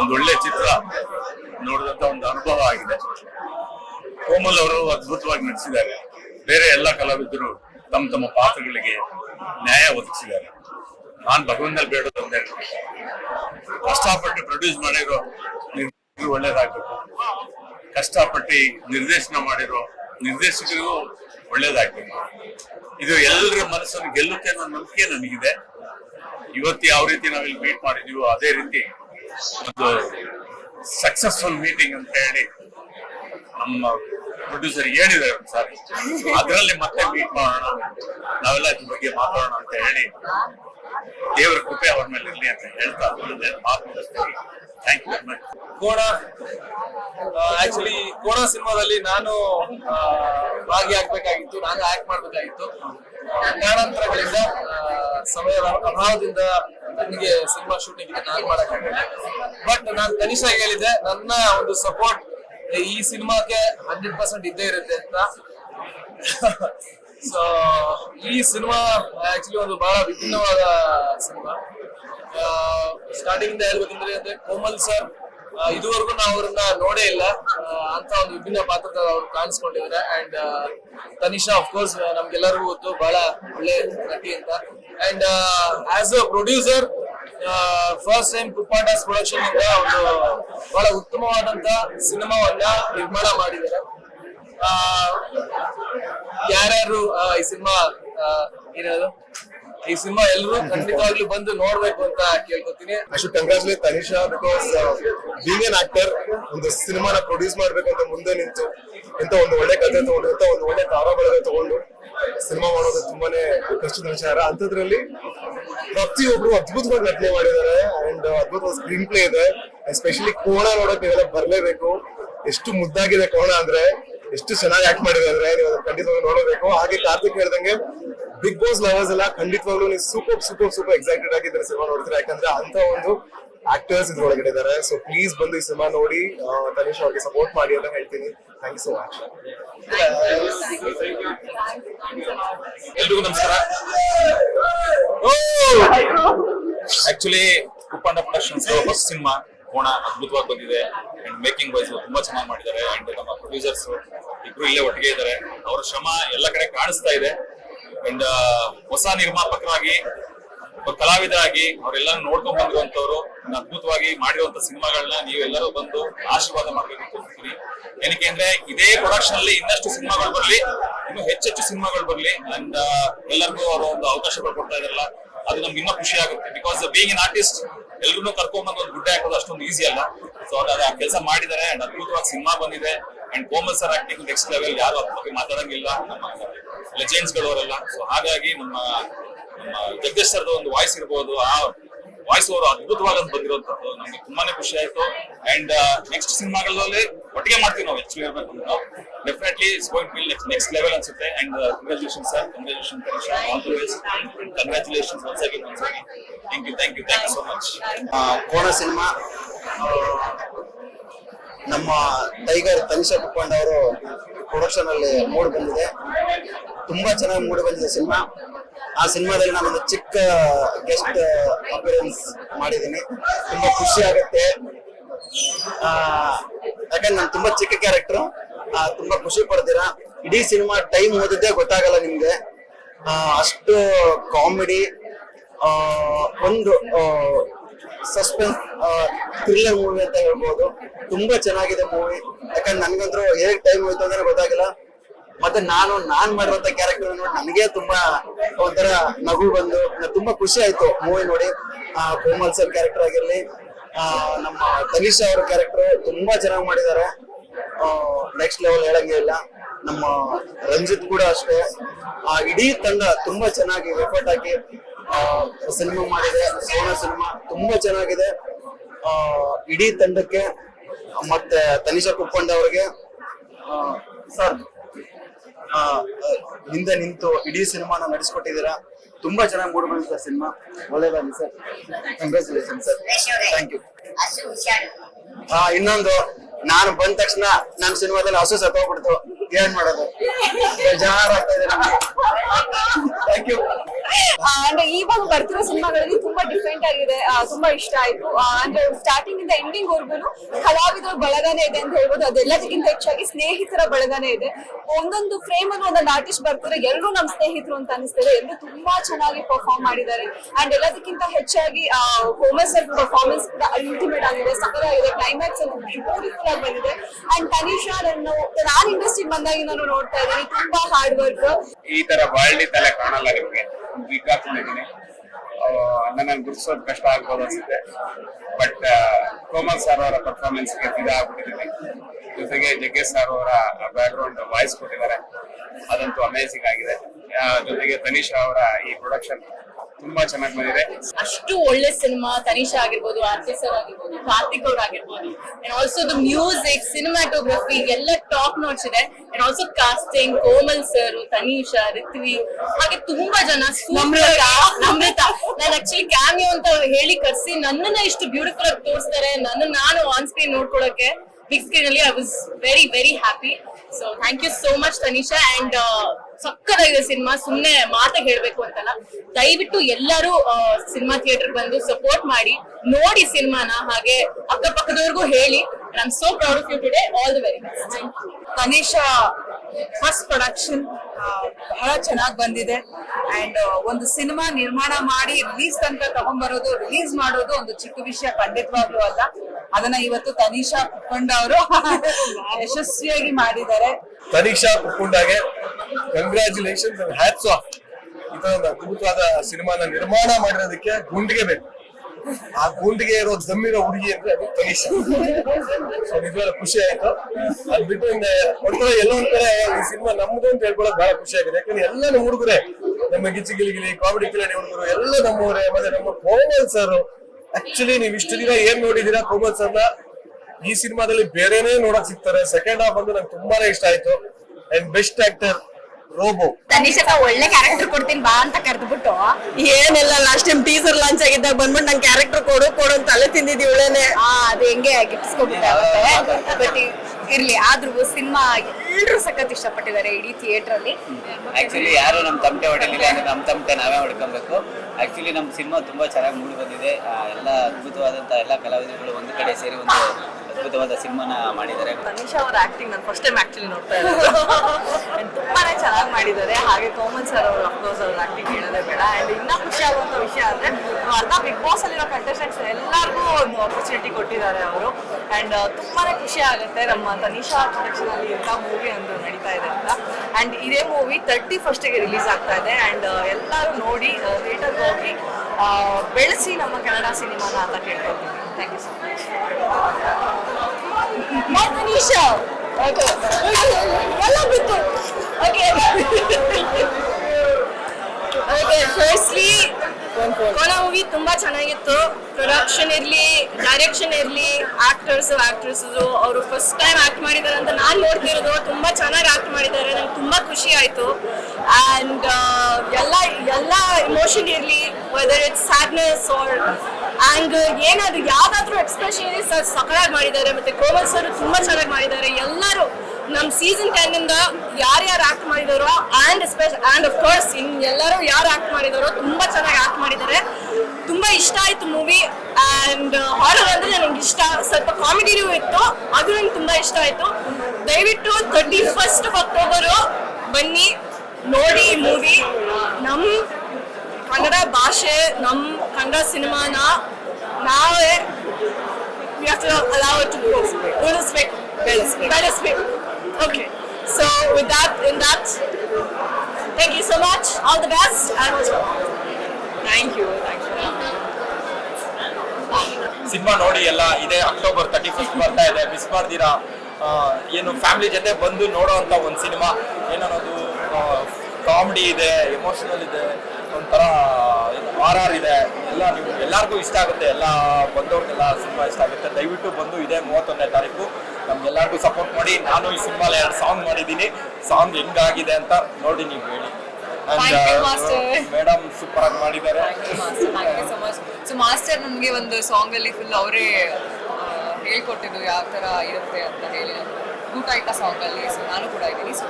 ಒಂದು ಒಳ್ಳೆ ಚಿತ್ರ ನೋಡಿದಂತ ಒಂದು ಅನುಭವ ಆಗಿದೆ. ಕೋಮಲ್ ಅವರು ಅದ್ಭುತವಾಗಿ ನಟಿಸಿದ್ದಾರೆ. ಬೇರೆ ಎಲ್ಲ ಕಲಾವಿದರು ತಮ್ಮ ತಮ್ಮ ಪಾತ್ರಗಳಿಗೆ ನ್ಯಾಯ ಒದಗಿಸಿದ್ದಾರೆ. ನಾನ್ ಭಗವಂತನಲ್ಲಿ ಬೇಡೋದು ಒಂದೇ. ಕಷ್ಟಪಟ್ಟು ಪ್ರೊಡ್ಯೂಸ್ ಮಾಡಿರೋ ಒಳ್ಳೇದಾಗ್ಬೇಕು. ಕಷ್ಟಪಟ್ಟು ನಿರ್ದೇಶನ ಮಾಡಿರೋ ನಿರ್ದೇಶಕರಿಗೂ ಒಳ್ಳೇದಾಗಬೇಕು. ಇದು ಎಲ್ಲರ ಮನಸ್ಸನ್ನು ಗೆಲ್ಲುತ್ತೆ ಅನ್ನೋ ನಂಬಿಕೆ ನನಗಿದೆ. ಇವತ್ತು ಯಾವ ರೀತಿ ನಾವಿಲ್ಲಿ ಮೀಟ್ ಮಾಡಿದೀವೋ ಅದೇ ರೀತಿ ಒಂದು ಸಕ್ಸಸ್ಫುಲ್ ಮೀಟಿಂಗ್ ಅಂತ ಹೇಳಿ ನಮ್ಮ ಪ್ರೊಡ್ಯೂಸರ್ ಹೇಳಿದ್ದಾರೆ ಒಂದ್ಸಾರಿ ಅದರಲ್ಲಿ ಮತ್ತೆ ಮೀಟ್ ಮಾಡೋಣ ನಾವೆಲ್ಲ ಇದ್ರ ಬಗ್ಗೆ ಮಾತಾಡೋಣ ಅಂತ ಹೇಳಿ ದೇವರ ಕೃಪೆ ಅವ್ರ ಮೇಲೆ ಇರಲಿ ಅಂತ ಹೇಳ್ತಾ ಮಾತು thank you very much Kona actually Kona ಸಿನಿಮಾದಲ್ಲಿ ನಾನು ಆ, ಭಾಗಿಯಾಗ್ಬೇಕಾಗಿತ್ತು ನಾನು ಆಕ್ಟ್ ಮಾಡ್ಬೇಕಾಗಿತ್ತು. ಕಾರಣಾಂತರಗಳಿಂದ ಸಮಯದ ಅಭಾವದಿಂದ ನನಗೆ ಸಿನಿಮಾ ಶೂಟಿಂಗ್ ನಾನು ಮಾಡಕ್ ಬಟ್ ನಾನು ತನಿಷಾಗಿ ಹೇಳಿದ್ದೆ, ನನ್ನ ಒಂದು ಸಪೋರ್ಟ್ ಈ ಸಿನಿಮಾಕ್ಕೆ ಹಂಡ್ರೆಡ್ ಪರ್ಸೆಂಟ್ ಇದ್ದೇ ಇರುತ್ತೆ ಅಂತ. ಸೊ ಈ ಸಿನಿಮಾ ಆಕ್ಚುಲಿ ಒಂದು ಬಹಳ ವಿಭಿನ್ನವಾದ ಸಿನಿಮಾ. ಸ್ಟಾರ್ಟಿಂಗ್ ಇಂದ ಹೇಳ್ಬೇಕಂದ್ರೆ ಅಂದ್ರೆ ಕೋಮಲ್ ಸರ್ ಇದುವರೆಗೂ ನಾವು ಅವ್ರನ್ನ ನೋಡೇ ಇಲ್ಲ. ಅಂತ ಒಂದು ವಿಭಿನ್ನ ಪಾತ್ರದಲ್ಲಿ ಅವ್ರು ಕಾಣಿಸ್ಕೊಂಡಿದ್ದಾರೆ. ಅಂಡ್ ತನಿಷಾ ಆಫ್ ಕೋರ್ಸ್ ನಮ್ಗೆಲ್ಲರಿಗೂ ಗೊತ್ತು, ಬಹಳ ಒಳ್ಳೆ ನಟಿ ಅಂತ. And as a producer first time Kuppanda's production ಇಂದ ಒಂದು ಬಹಳ ಉತ್ತಮವಾದಂತ ಸಿನಿಮಾವನ್ನ ನಿರ್ಮಾಣ ಮಾಡಿದ್ದಾರೆ. ಯಾರ್ಯಾರು ಈ ಸಿನಿಮಾ ಏನದು? ಈ ಸಿನಿಮಾ ಎಲ್ಲರೂ ಖಂಡಿತವಾಗ್ಲೂ ಬಂದು ನೋಡ್ಬೇಕು ಅಂತ ಕೇಳ್ಕೊತೀನಿ. I should congratulate Tanisha because being an actor ಒಂದು ಸಿನಿಮಾನ ಪ್ರೊಡ್ಯೂಸ್ ಮಾಡ್ಬೇಕು ಅಂತ ಮುಂದೆ ನಿಂತು, ಎಂತ ಒಂದು ಒಳ್ಳೆ ಕಥೆ ತಗೊಂಡು, ಎಂತ ಒಂದು ಒಳ್ಳೆ ತಾರಾಬಳಗ ತಗೊಂಡು ಸಿನಿಮಾ ಮಾಡೋದು ತುಂಬಾನೇ ಕಷ್ಟದ ವಿಚಾರ. ಅಂತದ್ರಲ್ಲಿ ಪ್ರತಿಯೊಬ್ರು ಅದ್ಭುತವಾಗಿ ನಟನೆ ಮಾಡಿದ್ದಾರೆ. ಅಂಡ್ ಅದ್ಭುತ ಸ್ಕ್ರೀನ್ ಪ್ಲೇ ಇದೆ. ಎಸ್ಪೆಷಲಿ ಕೋಣ ನೋಡಕ್ ನೀವೆಲ್ಲ ಬರ್ಲೇಬೇಕು. ಎಷ್ಟು ಮುದ್ದಾಗಿದೆ ಕೋಣ ಅಂದ್ರೆ, ಎಷ್ಟು ಚೆನ್ನಾಗಿ ಆಕ್ಟ್ ಮಾಡಿದೆ ಅಂದ್ರೆ ನೀವು ಅದನ್ನ ಖಂಡಿತವಾಗಿ ನೋಡಬೇಕು. ಹಾಗೆ ಕಾರ್ತಿಕ್ ಹೇಳ್ದಂಗೆ ಬಿಗ್ ಬಾಸ್ ಲವರ್ಸ್ ಎಲ್ಲ ಖಂಡಿತವಾಗ್ಲೂ ನೀವು ಸೂಪರ್ ಸೂಪರ್ ಸೂಪರ್ ಎಕ್ಸೈಟೆಡ್ ಆಗಿದ್ರೆ ಸಿನಿಮಾ ನೋಡಿದ್ರೆ ಯಾಕಂದ್ರೆ ಅಂತ ಒಂದು ಆಕ್ಟರ್ಸ್ ಇದ್ರೊಳಗಡೆ ಇದ್ದಾರೆ. ಸೊ ಪ್ಲೀಸ್ ಬಂದು ಈ ಸಿನಿಮಾ ನೋಡಿ ತನಿಷ್ ಅವ್ರಿಗೆ ಸಪೋರ್ಟ್ ಮಾಡಿ ಅಂತ ಹೇಳ್ತೀನಿ. ಥ್ಯಾಂಕ್ ಯು ಸೊ ಮಚ್ ಎಲ್ರಿಗೂ ನಮಸ್ಕಾರ. Actually Uppanda productions first cinema Kona ಅದ್ಭುತವಾಗಿ ಬಂದಿದೆ. ಅಂಡ್ ಮೇಕಿಂಗ್ ವೈಸ್ ತುಂಬಾ ಚೆನ್ನಾಗಿ ಮಾಡಿದ್ದಾರೆ. ಅಂಡ್ ನಮ್ಮ ಪ್ರೊಡ್ಯೂಸರ್ಸ್ ಇಬ್ರು ಇಲ್ಲೇ ಒಟ್ಟಿಗೆ ಇದ್ದಾರೆ. ಅವರ ಶ್ರಮ ಎಲ್ಲ ಕಡೆ ಕಾಣಿಸ್ತಾ ಇದೆ. ಅಂಡ್ ಹೊಸ ನಿರ್ಮಾಪಕರಾಗಿ, ಒಬ್ಬ ಕಲಾವಿದರಾಗಿ ಅವರೆಲ್ಲ ನೋಡ್ಕೊಂಡ್ ಬಂದಿರುವಂತವ್ರು ಅದ್ಭುತವಾಗಿ ಮಾಡಿರುವಂತ ಸಿನಿಮಾಗಳನ್ನ ನೀವೆಲ್ಲರೂ ಬಂದು ಆಶೀರ್ವಾದ ಮಾಡ್ಬೇಕು ಅಂತ. ಏನಕ್ಕೆ ಅಂದ್ರೆ ಇದೇ ಪ್ರೊಡಕ್ಷನ್ ಅಲ್ಲಿ ಇನ್ನಷ್ಟು ಸಿನಿಮಾಗಳು ಬರಲಿ, ಇನ್ನು ಹೆಚ್ಚೆಚ್ಚು ಸಿನಿಮಾಗಳು ಬರಲಿ ಅಂಡ್ ಎಲ್ಲರಿಗೂ ಅವರು ಒಂದು ಅವಕಾಶಗಳು ಕೊಡ್ತಾ ಇದ್ರಲ್ಲ ಅದು ನಮ್ಗೆ ಇನ್ನೂ ಖುಷಿ ಆಗುತ್ತೆ. ಬಿಕಾಸ್ ಬೀಯಿಂಗ್ ಇನ್ ಆರ್ಟಿಸ್ಟ್ ಎಲ್ರು ಕರ್ಕೊಂಡ್ಬಂದು ಒಂದು ಗುಡ್ಡೆ ಹಾಕೋದು ಅಷ್ಟೊಂದು ಈಸಿ ಅಲ್ಲ. ಸೊ ಅದು ಆ ಕೆಲಸ ಮಾಡಿದ್ದಾರೆ ಅಂಡ್ ಅದ್ಭುತವಾಗಿ ಸಿನಿಮಾ ಬಂದಿದೆ and Komal sir acting next level ಯಾರು ಅದ್ರ ಬಗ್ಗೆ ಮಾತಾಡಂಗಿಲ್ಲ, ನಮ್ಮ ಲೆಜೆಂಡ್ಸ್ ಸೊ ಹಾಗಾಗಿ ನಮ್ಮ ನಮ್ಮ ಜಗದೀಶ್ ಸರ್ದು ಒಂದು ವಾಯ್ಸ್ ಇರ್ಬೋದು, ಆ ವಾಯ್ಸ್ ಅವರು ಅದ್ಭುತವಾಗಿ ಬಂದಿರೋದು ನಮ್ಗೆ ತುಂಬಾನೇ ಖುಷಿ ಆಯ್ತು. ಅಂಡ್ ನೆಕ್ಸ್ಟ್ ಸಿನಿಮಾಗಳಲ್ಲಿ ಒಟ್ಟಿಗೆ ಮಾಡ್ತೀವಿ ನಾವು ಹೆಚ್ಚು ಇರಬೇಕು ಅಂತ. Definitely it's going be next level ಅನ್ಸುತ್ತೆ. And congratulation sir congratulation congratulation once again once again thank you thank you thank you so much Kona cinema. ನಮ್ಮ ಟೈಗರ್ ತನಿಷಾ ಕುಪ್ಪಂಡ್ ಅವರು ಪ್ರೊಡಕ್ಷನ್ ಅಲ್ಲಿ ಮೂಡ್ ಬಂದಿದೆ. ತುಂಬಾ ಚೆನ್ನಾಗಿ ಮೂಡಿ ಬಂದಿದೆ ಸಿನಿಮಾ. ಆ ಸಿನಿಮಾದಲ್ಲಿ ನಾನೊಂದು ಚಿಕ್ಕ ಗೆಸ್ಟ್ ಅಪಿಯರೆನ್ಸ್ ಮಾಡಿದ್ದೀನಿ. ತುಂಬಾ ಖುಷಿ ಆಗುತ್ತೆ. ಯಾಕಂದ್ರೆ ನಾನು ತುಂಬಾ ಚಿಕ್ಕ ಕ್ಯಾರೆಕ್ಟರ್ ತುಂಬಾ ಖುಷಿ ಪಡ್ತೀರಾ? ಇಡೀ ಸಿನಿಮಾ ಟೈಮ್ ಓದಿದ್ದೇ ಗೊತ್ತಾಗಲ್ಲ ನಿಮ್ಗೆ. ಅಷ್ಟು ಕಾಮಿಡಿ ಒಂದು ಸಸ್ಪೆನ್ಸ್ ಥ್ರಿಲ್ಲರ್ ಮೂವಿ ಅಂತ ಹೇಳ್ಬೋದು. ತುಂಬಾ ಚೆನ್ನಾಗಿದೆ ಮೂವಿ ಯಾಕಂದ್ರೆ ನನ್ಗಂತೂ ಹೇಗೆ ಟೈಮ್ ಹೋಯ್ತು ಅಂದ್ರೆ ಗೊತ್ತಾಗಿಲ್ಲ. ಮತ್ತೆ ನಾನು, ನಾನ್ ಮಾಡಿರುವಂತ ಕ್ಯಾರೆಕ್ಟರ್ ನೋಡಿ ನನಗೆ ತುಂಬಾ ಒಂಥರ ನಗು ಬಂದು ತುಂಬಾ ಖುಷಿ ಆಯ್ತು ಮೂವಿ ನೋಡಿ. ಕೋಮಲ್ ಸರ್ ಕ್ಯಾರೆಕ್ಟರ್ ಆಗಿರ್ಲಿ ನಮ್ಮ ತನಿಷಾ ಅವ್ರ ಕ್ಯಾರೆಕ್ಟರ್ ತುಂಬಾ ಚೆನ್ನಾಗಿ ಮಾಡಿದ್ದಾರೆ. ನೆಕ್ಸ್ಟ್ ಲೆವೆಲ್ ಹೇಳಂಗೆ ಇಲ್ಲ. ನಮ್ಮ ರಂಜಿತ್ ಕೂಡ ಅಷ್ಟೇ. ಆ ಇಡೀ ತಂಡ ತುಂಬಾ ಚೆನ್ನಾಗಿ ಎಫರ್ಟ್ ಹಾಕಿ ಸಿನಿಮಾ ಮಾಡಿದೆ. ಸೋನಾ ಸಿನಿಮಾ ತುಂಬಾ ಚೆನ್ನಾಗಿದೆ. ಆ, ಇಡೀ ತಂಡಕ್ಕೆ ಮತ್ತೆ ತನಿಷಾ ಕುಪ್ಪಂಡ ಅವರಿಗೆ ಸರ್ ಹಿಂದೆ ನಿಂತು ಇಡೀ ಸಿನಿಮಾನ ನಡೆಸ್ಕೊಟ್ಟಿದ್ದೀರಾ? ತುಂಬಾ ಚೆನ್ನಾಗಿ ಮೂಡ್ ಬಂದಿದೆ ಸಿನಿಮಾ. ಒಳ್ಳೇದಾಗಿ sir. Congratulation sir. Thank you ಹಾ ಇನ್ನೊಂದು. ನಾನು ಬಂದ ತಕ್ಷಣ ನನ್ನ ಸಿನಿಮಾದಲ್ಲಿ ಹಸು ಸತ್ತೋಗ್ಬಿಡ್ತು. ಏನ್ ಮಾಡೋದು? ಬೇಜಾರಾಗ್ತಾ ಇದೆ ನಮ್ಗೆ. ಥ್ಯಾಂಕ್ ಯು ಅಂದ್ರೆ ಇವಾಗ ಬರ್ತಿರೋ ಸಿನಿಮಾಗಳಲ್ಲಿ ತುಂಬಾ ಡಿಫ್ರೆಂಟ್ ಆಗಿದೆ. ತುಂಬಾ ಇಷ್ಟ ಆಯ್ತು. ಅಂದ್ರೆ ಸ್ಟಾರ್ಟಿಂಗ್ ಇಂದ ಎಂಡಿಂಗ್ ವರ್ಗುನು ಕಲಾವಿದರ ಬಳಗನೇ ಇದೆ ಅಂತ ಹೇಳ್ಬೋದು. ಅದೆಲ್ಲದಕ್ಕಿಂತ ಹೆಚ್ಚಾಗಿ ಸ್ನೇಹಿತರ ಬಳಗನೇ ಇದೆ. ಒಂದೊಂದು ಫ್ರೇಮ್ ಅಲ್ಲಿ ಒಂದೊಂದು ಆರ್ಟಿಸ್ಟ್ ಬರ್ತಾರೆ ಎಲ್ಲರೂ ನಮ್ ಸ್ನೇಹಿತರು ಅಂತ ಅನಿಸ್ತಾರೆ ಎಲ್ಲರೂ ತುಂಬಾ ಚೆನ್ನಾಗಿ ಪರ್ಫಾರ್ಮ್ ಮಾಡಿದ್ದಾರೆ. ಅಂಡ್ ಎಲ್ಲದಕ್ಕಿಂತ ಹೆಚ್ಚಾಗಿ ಹೋಮಸ್ ಪರ್ಫಾರ್ಮೆನ್ಸ್ ಕೂಡ ಅಲ್ಟಿಮೇಟ್ ಆಗಿದೆ. ಸಕಲಾಗಿದೆ ಕ್ಲೈಮ್ಯಾಕ್ಸ್ ಬ್ಯೂಟಿಫುಲ್ ಆಗಿ ಬಂದಿದೆ. ಅಂಡ್ ತನಿಷಾ ನಾನು ನಾನು ಇಂಡಸ್ಟ್ರಿ ಬಂದಾಗಿ ನಾನು ನೋಡ್ತಾ ಇದ್ದೀನಿ. ತುಂಬಾ ಹಾರ್ಡ್ ವರ್ಕ್ ಈ ತರ ವರ್ಲ್ಡ್ ತಲೆ ಕಾಣಲ್ಲ ನಿಮ್ಗೆ. ವಿಗ್ ಹಾಕೊಂಡಿದ್ದೀನಿ ನನ್ನ ಗುರ್ಸೋದು ಕಷ್ಟ ಆಗ್ಬೋದು ಅನ್ಸುತ್ತೆ. ಬಟ್ ಕೋಮಲ್ ಸರ್ ಅವರ ಪರ್ಫಾರ್ಮೆನ್ಸ್ಗೆ ಫಿದಾ ಆಗ್ಬಿಟ್ಟಿದ್ದೀನಿ ಜೊತೆಗೆ ಜಗ್ಗೇಶ್ ಸರ್ ಅವರ ಬ್ಯಾಕ್ ಗ್ರೌಂಡ್ ವಾಯ್ಸ್ ಕೊಟ್ಟಿದ್ದಾರೆ. ಅದಂತೂ ಅಮೇಸಿಂಗ್ ಆಗಿದೆ. ಜೊತೆಗೆ ತನಿಷಾ ಅವರ ಈ ಪ್ರೊಡಕ್ಷನ್ ತುಂಬಾ ಚೆನ್ನಾಗಿ ಬಂದಿದೆ. ಅಷ್ಟು ಒಳ್ಳೆ ಸಿನಿಮಾ ತನಿಷಾ ಆಗಿರ್ಬೋದು ಆರ್ತಿ ಸರ್ ಆಗಿರ್ಬೋದು ಕಾರ್ತಿಕ್ ಅವ್ರ ಆಗಿರ್ಬೋದು. And also the music cinematography ಎಲ್ಲ ಟಾಪ್ ನೋಟ್ಸ್ ಇದೆ. And also casting Komal sir Tanisha Ritvi ಹಾಗೆ ತುಂಬಾ ಜನ ನಮ್ರತ ನಮ್ರತಾ. ನಾನು ಆಕ್ಚುಲಿ ಕ್ಯಾಮಿಯೋ ಅಂತ ಹೇಳಿ ಕರ್ಸಿ ನನ್ನನ್ನ ಇಷ್ಟು ಬ್ಯೂಟಿಫುಲ್ ಆಗಿ ತೋರಿಸ್ತಾರೆ. ನನ್ನ ನಾನು ಆನ್ ಸ್ಕ್ರೀನ್ ನೋಡ್ಕೊಳಕ್ಕೆ ಬಿಗ್ ಸ್ಕ್ರೀನ್ ಅಲ್ಲಿ I was very very happy so thank you so much Tanisha and ಸಕ್ಕತ್ತಾಗಿದೆ ಸಿನಿಮಾ. ಸುಮ್ಮನೆ ಮಾತಾಗಿ ಹೇಳ್ಬೇಕು ಅಂತಲ್ಲ. ದಯವಿಟ್ಟು ಎಲ್ಲರೂ ಸಿನಿಮಾ ಥಿಯೇಟರ್ ಬಂದು ಸಪೋರ್ಟ್ ಮಾಡಿ. ನೋಡಿ ಸಿನಿಮಾನ ಹಾಗೆ ಅಕ್ಕಪಕ್ಕದವ್ರಿಗೂ ಹೇಳಿ. I am so proud of you today all the very best Tanisha first production ಬಹಳ ಚೆನ್ನಾಗಿ ಬಂದಿದೆ. ಅಂಡ್ ಒಂದು ಸಿನಿಮಾ ನಿರ್ಮಾಣ ಮಾಡಿ ರಿಲೀಸ್ ತನಕ ತಗೊಂಡ್ಬರೋದು ರಿಲೀಸ್ ಮಾಡೋದು ಒಂದು ಚಿಕ್ಕ ವಿಷಯ ಖಂಡಿತವಾಗ್ಲೂ ಅಲ್ಲ. ಅದನ್ನ ಇವತ್ತು ತನಿಷಾ ಕುಕ್ಕೊಂಡ ಅವರು ಯಶಸ್ವಿಯಾಗಿ ಮಾಡಿದ್ದಾರೆ. ತನಿಷಾ ಕುಕ್ಕುಂಡಾಗೆ ಕಂಗ್ರ್ಯಾಚುಲೇಷನ್ಸ್ ಹ್ಯಾಟ್ಸ್ ಆಫ್ ಒಂದು ಅದ್ಭುತವಾದ ಸಿನಿಮಾನ ನಿರ್ಮಾಣ ಮಾಡಿರೋದಕ್ಕೆ ಗುಂಡಿಗೆ ಬೇಕು. ಆ ಗುಂಡಿಗೆ ಇರೋ ಜಮ್ಮಿರೋ ಹುಡುಗಿ ಅಂದ್ರೆ ಅದು ತನಿಷಾ. ಸೊ ನಿಜವಾದ ಖುಷಿ ಆಯ್ತು. ಅದ್ ಬಿಟ್ಟು ಇನ್ನು ಒಟ್ಟು ಎಲ್ಲೋ ಒಂದ್ ಕಡೆ ಈ ಸಿನಿಮಾ ನಮ್ದು ಅಂತ ಹೇಳ್ಕೊಳಕ್ ಬಹಳ ಖುಷಿ ಆಗಿದೆ. ಯಾಕಂದ್ರೆ ಎಲ್ಲ ನಮ್ಮ ಹುಡುಗರೇ, ನಮ್ಮ ಗಿಚ್ಚಿ ಕಾಮಿಡಿ ಕಿಲಾಡಿ ಹುಡುಗರು, ಎಲ್ಲ ನಮ್ಮವರೇ ಮತ್ತೆ ನಮ್ಮ ಕೋಮಲ್ ಸರ್ ಆಕ್ಚುಲಿ ನೀವು ಇಷ್ಟು ದಿನ ಏನ್ ನೋಡಿದೀರಾ ಕೋಮಲ್ ಸರ್ನ ಈ ಸಿನಿಮಾದಲ್ಲಿ ಬೇರೆನೇ ನೋಡಕ್ ಸಿಗ್ತಾರೆ. ಸೆಕೆಂಡ್ ಹಾಫ್ ಅಂದ್ರೆ ನಂಗೆ ತುಂಬಾನೇ ಇಷ್ಟ ಆಯ್ತು. And best actor robo. ತನಿಷಕ ಒಳ್ಳೆ ಕ್ಯಾರೆಕ್ಟರ್ ಕೊಡ್ತೀನಿ ಬಾ ಅಂತ ಕರೆದ್ಬಿಟ್ಟು. ಏನೆಲ್ಲ ಲಾಸ್ಟ್ ಟೈಮ್ ಟೀಸರ್ ಲಾಂಚ್ ಆಗಿದ್ದಾಗ ಬಂದ್ಬಿಟ್ಟು ನಂಗೆ ಕ್ಯಾರೆಕ್ಟರ್ ಕೊಡು ಕೊಡು ಅಂತ ತಲೆ ತಿಂದಿದ್ದೀವಳೇನೆ ಒಳ್ಳೆನೆ ಆ ಅದು ಹೆಂಗೆ ಗಿಫ್ಟ್ಸ್ಕೊಬಿಟ್ಟೆ ಬಟ್ ಇರ್ಲಿ ಆದ್ರೂ ಸಿನಿಮಾ ಎಲ್ಲರೂ ಸಖತ್ ಇಷ್ಟಪಟ್ಟಿದ್ದಾರೆ ಇಡೀ ಥಿಯೇಟರ್ ಅಲ್ಲಿ ಆಕ್ಚುಲಿ ಯಾರು ನಮ್ಮ ತಮಟೆ ಹೊಡೆಯಲಿಲ್ಲ ಅಂದ್ರೆ ನಮ್ಮ ತಮಟೆ ನಾವೇ ಹೊಡ್ಕೊಬೇಕು. ಆಕ್ಚುಲಿ ನಮ್ಮ ಸಿನಿಮಾ ತುಂಬಾ ಚೆನ್ನಾಗಿ ಮೂಡಿ ಬಂದಿದೆ. ಎಲ್ಲ ಅದ್ಭುತವಾದಂತ ಎಲ್ಲ ಕಲಾವಿದರುಗಳು ಒಂದು ಕಡೆ ಸೇರಿ ಒಂದು ಅದ್ಭುತವಾದ ಸಿನಿಮಾನ ಮಾಡಿದ್ದಾರೆ. ತನಿಷಾ ಅವರ ಆಕ್ಟಿಂಗ್ ನಾನು ಫಸ್ಟ್ ಟೈಮ್ ಆಕ್ಚುಲಿ ನೋಡ್ತಾ ಇರೋದು. ತುಂಬಾನೇ ಚೆನ್ನಾಗಿ ಮಾಡಿದ್ದಾರೆ. ಹಾಗೆ ಕೋಮಲ್ ಸರ್ ಅವರು ಅಫ್ಕೋರ್ಸ್ ಅವ್ರ ಆಕ್ಟಿಂಗ್ ಹೇಳೋದೇ ಬೇಡ. ಅಂಡ್ ಇನ್ನ ವಿಷಯ ಅಂದ್ರೆ ಅರ್ಧ ಬಿಗ್ ಬಾಸ್ ಅಲ್ಲಿರೋ ಕಂಟೆಸ್ಟೆಂಟ್ಸ್ ಎಲ್ಲರಿಗೂ ಒಂದು ಆಪರ್ಚುನಿಟಿ ಕೊಟ್ಟಿದ್ದಾರೆ ಅವರು. ಅಂಡ್ ತುಂಬಾನೇ ಖುಷಿ ಆಗುತ್ತೆ ನಮ್ಮ ತನಿಷಾ ಪ್ರೊಡಕ್ಷನ್ ಅಲ್ಲಿ ಎಲ್ಲ ಮೂವಿ ಒಂದು ನಡೀತಾ ಇದೆ ಅಂತ. ಅಂಡ್ ಇದೇ ಮೂವಿ ತರ್ಟಿ ಫಸ್ಟಿಗೆ ರಿಲೀಸ್ ಆಗ್ತಾ ಇದೆ. ಅಂಡ್ ಎಲ್ಲರೂ ನೋಡಿ ಥಿಯೇಟರ್ಗೆ ಹೋಗಿ ಆ, ಬೆಳೆಸಿ ನಮ್ಮ ಕನ್ನಡ ಸಿನಿಮಾನ ಅಂತ ಕೇಳ್ಕೊಳ್ತೀನಿ thank you so much Tanisha. Okay okay okay firstly Kona movie ತುಂಬಾ ಚೆನ್ನಾಗಿತ್ತು. ಪ್ರೊಡಕ್ಷನ್ ಇರ್ಲಿ ಡೈರೆಕ್ಷನ್ ಇರ್ಲಿ ಆಕ್ಟರ್ಸ್ ಆಕ್ಟ್ರೆಸ್ ಅವರು ಫಸ್ಟ್ ಟೈಮ್ ಆಕ್ಟ್ ಮಾಡಿದ್ದಾರೆ ಅಂತ ನಾನು ನೋಡ್ತಿರೋದು. ತುಂಬಾ ಚೆನ್ನಾಗಿ ಆಕ್ಟ್ ಮಾಡಿದ್ದಾರೆ ನಂಗೆ ತುಂಬಾ ಖುಷಿ ಆಯ್ತು. ಅಂಡ್ ಎಲ್ಲ ಎಲ್ಲ ಇಮೋಷನ್ ಇರ್ಲಿ whether it's sadness or and ಏನಾದ್ರು ಯಾವ್ದಾದ್ರು ಎಕ್ಸ್ಪ್ರೆಷನ್ ಇದೆ ಸರ್ ಸಕಲಾಗಿ ಮಾಡಿದ್ದಾರೆ ಮತ್ತೆ ಕೋಮಲ್ ಸರ್ ತುಂಬಾ ಚೆನ್ನಾಗಿ ಮಾಡಿದ್ದಾರೆ ಎಲ್ಲರೂ ನಮ್ಮ ಸೀಸನ್ ಟೆನ್ ಇಂದ ಯಾರ್ಯಾರು act ಮಾಡಿದಾರೋ and especially and of course in ಎಲ್ಲರೂ ಯಾರು ಆಕ್ಟ್ ಮಾಡಿದಾರೋ ತುಂಬಾ ಚೆನ್ನಾಗಿ ಆಕ್ಟ್ ಮಾಡಿದ್ದಾರೆ ತುಂಬಾ ಇಷ್ಟ ಆಯ್ತು ಮೂವಿ ಆ್ಯಂಡ್ ಹಾರರ್ ಅಂದರೆ ನನಗೆ ಇಷ್ಟ. ಸ್ವಲ್ಪ ಕಾಮಿಡಿನೂ ಇತ್ತು, ಅದು ನಂಗೆ ತುಂಬಾ ಇಷ್ಟ ಆಯ್ತು. ದಯವಿಟ್ಟು ತರ್ಟಿ ಫಸ್ಟ್ ಅಕ್ಟೋಬರು ಬನ್ನಿ, ನೋಡಿ ಈ ಮೂವಿ ನಮ್ಮ ಕನ್ನಡ ಭಾಷೆ ನಮ್ಮ ಕನ್ನಡ ಸಿನಿಮಾನ ನಾವೇ, we have to it ಬೆಳೆಸ್ಬೇಕು ಬೆಳೆಸ್ಬೇಕು. Okay so with that in that thank you so much all the best and thank you thank you cinema ನೋಡಿ ಎಲ್ಲ ಇದೆ ಅಕ್ಟೋಬರ್ ತರ್ಟಿ ಫಸ್ಟ್ ಬರ್ತಾ ಇದೆ. ಮಿಸ್ ಮಾಡ್ದಿರಾ ಏನು ಫ್ಯಾಮಿಲಿ ಜೊತೆ ಬಂದು ನೋಡೋವಂಥ ಒಂದು ಸಿನಿಮಾ. ಏನನ್ನೋದು ಕಾಮಿಡಿ ಇದೆ ಎಮೋಷನಲ್ ಇದೆ. ಒಂಥರ ಆರ್ ಆರ್ ಇದೆ. ಎಲ್ಲ ನೀವು ಎಲ್ಲರಿಗೂ ಇಷ್ಟ ಆಗುತ್ತೆ. ಎಲ್ಲ ಬಂದವ್ರಿಗೆಲ್ಲ ಸಿನಿಮಾ ಇಷ್ಟ ಆಗುತ್ತೆ. ದಯವಿಟ್ಟು ಬಂದು ಇದೆ ಮೂವತ್ತೊಂದನೇ ತಾರೀಕು ನಮ್ಗೆಲ್ಲರಿಗೂ ಸಪೋರ್ಟ್ ಮಾಡಿ. ನಾನು ಈ ಸಿನಿಮಾಲಿ ಎರಡು ಸಾಂಗ್ ಮಾಡಿದ್ದೀನಿ. ಸಾಂಗ್ ಹೆಂಗಾಗಿದೆ ಅಂತ ನೋಡಿ ನೀವು ಹೇಳಿ. ಮೇಡಮ್ ಸೂಪರ್ ಆಗಿ ಮಾಡಿದ್ದಾರೆ. ಸೊ ಮಾಸ್ಟರ್ ನಮಗೆ ಒಂದು ಸಾಂಗ್ ಅಲ್ಲಿ ಫುಲ್ ಅವರೇ ಹೇಳ್ಕೊಟ್ಟಿದ್ದು ಯಾವ ತರ ಇರುತ್ತೆ ಅಂತ ಹೇಳಿ. ಊಟ ಆಯ್ತಾ ಸಾಂಗ್ ಅಲ್ಲಿ? ಸೊ ನಾನು ಕೂಡ ಇದ್ದೀನಿ. ಸೊ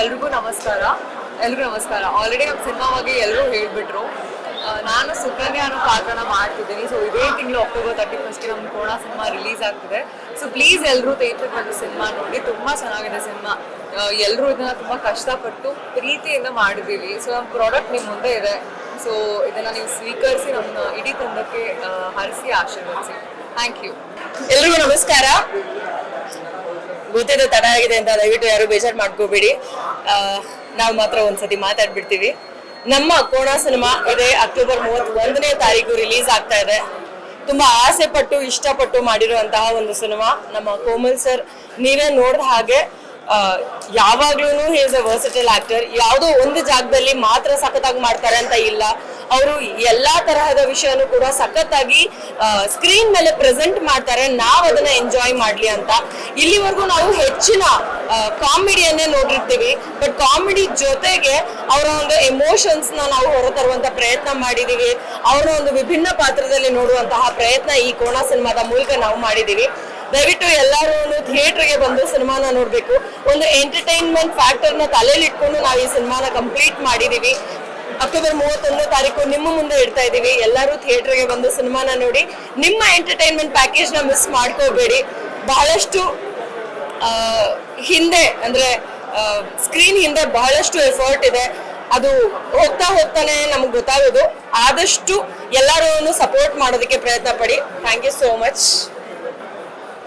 ಎಲ್ರಿಗೂ ನಮಸ್ಕಾರ. ಎಲ್ರಿಗೂ ನಮಸ್ಕಾರ. ಆಲ್ರೆಡಿ ನಮ್ಮ ಸಿನಿಮಾ ಬಗ್ಗೆ ಎಲ್ಲರೂ ಹೇಳ್ಬಿಟ್ರು. ನಾನು ಸುಕನ್ಯಾ ಅನ್ನೋ ಪಾತ್ರನ ಮಾಡ್ತಿದ್ದೀನಿ. ಸೊ ಇದೇ ತಿಂಗಳು ಅಕ್ಟೋಬರ್ ತರ್ಟಿ ಫಸ್ಟ್ಗೆ ನಮ್ಮ ಕೋಣ ಸಿನಿಮಾ ರಿಲೀಸ್ ಆಗ್ತಿದೆ. ಸೊ ಪ್ಲೀಸ್ ಎಲ್ಲರೂ ಥಿಯೇಟ್ರಿಗೆ ಬಂದು ಸಿನಿಮಾ ನೋಡಿ. ತುಂಬಾ ಚೆನ್ನಾಗಿದೆ ಸಿನಿಮಾ ಎಲ್ಲರೂ ಇದನ್ನ ತುಂಬಾ ಕಷ್ಟಪಟ್ಟು ಪ್ರೀತಿಯಿಂದ ಮಾಡಿದ್ದೀವಿ. ಸೊ ನಮ್ಮ ಪ್ರಾಡಕ್ಟ್ ನಿಮ್ಮ ಮುಂದೆ ಇದೆ. ಸೊ ಇದನ್ನ ನೀವು ಸ್ವೀಕರಿಸಿ ನಮ್ಮ ಇಡೀ ತಂಡಕ್ಕೆ ಹರಿಸಿ ಆಶೀರ್ವದಿಸಿ. ಥ್ಯಾಂಕ್ ಯು ಎಲ್ರಿಗೂ ನಮಸ್ಕಾರ. ಗೊತ್ತಿದೆ ತಡ ಆಗಿದೆ ಅಂತ ದಯವಿಟ್ಟು ಯಾರು ಬೇಜಾರು ಮಾಡ್ಕೋಬೇಡಿ. ನಾವು ಮಾತ್ರ ಒಂದ್ಸತಿ ಮಾತಾಡ್ಬಿಡ್ತೀವಿ. ನಮ್ಮ ಕೋಣ ಸಿನಿಮಾ ಇದೆ, ಅಕ್ಟೋಬರ್ ಮೂವತ್ತ್ ಒಂದನೇ ತಾರೀಕು ರಿಲೀಸ್ ಆಗ್ತಾ ಇದೆ. ತುಂಬಾ ಆಸೆ ಪಟ್ಟು ಇಷ್ಟಪಟ್ಟು ಮಾಡಿರುವಂತಹ ಒಂದು ಸಿನಿಮಾ. ನಮ್ಮ ಕೋಮಲ್ ಸರ್, ನೀವೇ ನೋಡಿದ ಹಾಗೆ ಯಾವಾಗ್ಲೂ ಈಸ್ ಅ ವರ್ಸಿಟಲ್ ಆಕ್ಟರ್ ಯಾವುದೋ ಒಂದು ಜಾಗದಲ್ಲಿ ಮಾತ್ರ ಸಖತ್ತಾಗಿ ಮಾಡ್ತಾರೆ ಅಂತ ಇಲ್ಲ. ಅವರು ಎಲ್ಲಾ ತರಹದ ವಿಷಯನೂ ಕೂಡ ಸಖತ್ತಾಗಿ ಸ್ಕ್ರೀನ್ ಮೇಲೆ ಪ್ರೆಸೆಂಟ್ ಮಾಡ್ತಾರೆ. ನಾವು ಅದನ್ನ ಎಂಜಾಯ್ ಮಾಡ್ಲಿ ಅಂತ. ಇಲ್ಲಿವರೆಗೂ ನಾವು ಹೆಚ್ಚಿನ ಕಾಮಿಡಿಯನ್ನೇ ನೋಡಿರ್ತೀವಿ ಬಟ್ ಕಾಮಿಡಿ ಜೊತೆಗೆ ಅವರ ಒಂದು ಎಮೋಷನ್ಸ್ನ ನಾವು ಹೊರತರುವಂತ ಪ್ರಯತ್ನ ಮಾಡಿದೀವಿ. ಅವರ ಒಂದು ವಿಭಿನ್ನ ಪಾತ್ರದಲ್ಲಿ ನೋಡುವಂತಹ ಪ್ರಯತ್ನ ಈ ಕೋಣ ಸಿನಿಮಾದ ಮೂಲಕ ನಾವು ಮಾಡಿದೀವಿ. ದಯವಿಟ್ಟು ಎಲ್ಲರೂ ಥಿಯೇಟರ್ಗೆ ಬಂದು ಸಿನಿಮಾನ ನೋಡ್ಬೇಕು. ಒಂದು ಎಂಟರ್ಟೈನ್ಮೆಂಟ್ ಫ್ಯಾಕ್ಟರ್ನ ತಲೆಯಲ್ಲಿ ಇಟ್ಕೊಂಡು ನಾವು ಈ ಸಿನಿಮಾನ ಕಂಪ್ಲೀಟ್ ಮಾಡಿದೀವಿ. ಅಕ್ಟೋಬರ್ ಮೂವತ್ತೊಂದನೇ ತಾರೀಕು ನಿಮ್ಮ ಮುಂದೆ ಇಡ್ತಾ ಇದೀವಿ ಎಲ್ಲರೂ ಥಿಯೇಟರ್ಗೆ ಬಂದು ಸಿನಿಮಾನ ನೋಡಿ, ನಿಮ್ಮ ಎಂಟರ್ಟೈನ್ಮೆಂಟ್ ಪ್ಯಾಕೇಜ್ನ ಮಿಸ್ ಮಾಡ್ಕೋಬೇಡಿ. ಬಹಳಷ್ಟು ಹಿಂದೆ ಅಂದ್ರೆ ಸ್ಕ್ರೀನ್ ಹಿಂದೆ ಬಹಳಷ್ಟು ಎಫರ್ಟ್ ಇದೆ. ಅದು ಹೋಗ್ತಾ ಹೋಗ್ತಾನೆ ನಮ್ಗೆ ಗೊತ್ತಾಗೋದು. ಆದಷ್ಟು ಎಲ್ಲರೂ ಸಪೋರ್ಟ್ ಮಾಡೋದಕ್ಕೆ ಪ್ರಯತ್ನ ಪಡಿ. Thank you so much.